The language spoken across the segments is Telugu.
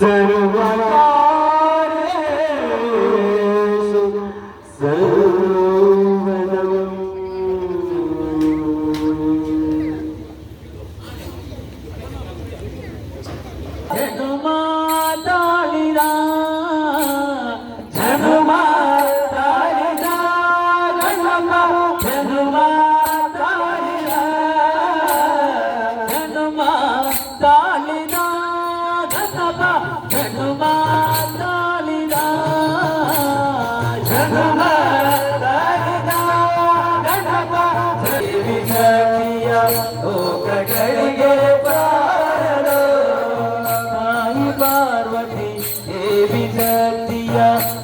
Sarılara ಪಾರ್ವತಿ ದೇವಿ ಸತ್ಯ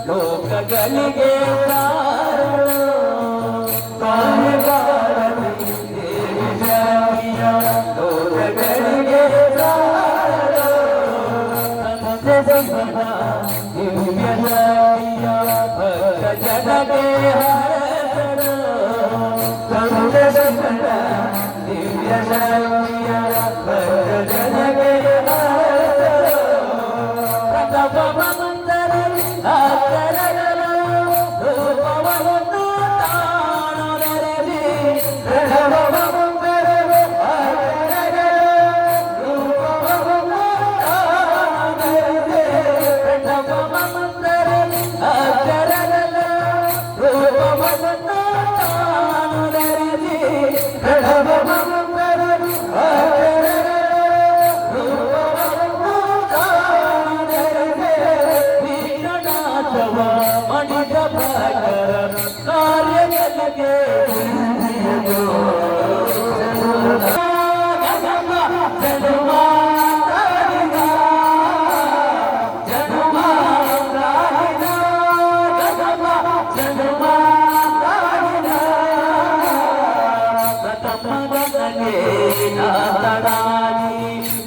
ಲೋಕ ಗಳಿಗೆ ಕಾರಣ ತಾಯಿ ಪಾರ್ವತಿ ದೇವಿ ಸತ್ಯ ಲೋಕ ಗಳಿಗೆ ಕಾರಣ ದಿವ್ಯ ಸತ್ಯ ಭಕ್ತ ಜನಗೆ Thank you. ಮಣಿತ ಕಾರ್ಯಗಳಿಗೆ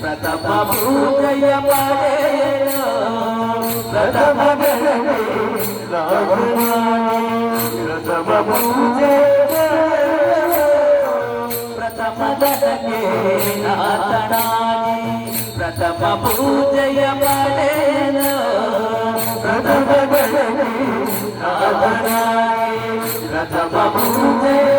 ಪ್ರಥಮ ಪೂಜೆಯ ಪಡೆಯ ಪ್ರಥಮ ప్రథమ దశకే నాతడాని ప్రథమ పూజయ పడేను ప్రథమ దశకే నాతడాని ప్రథమ పూజయ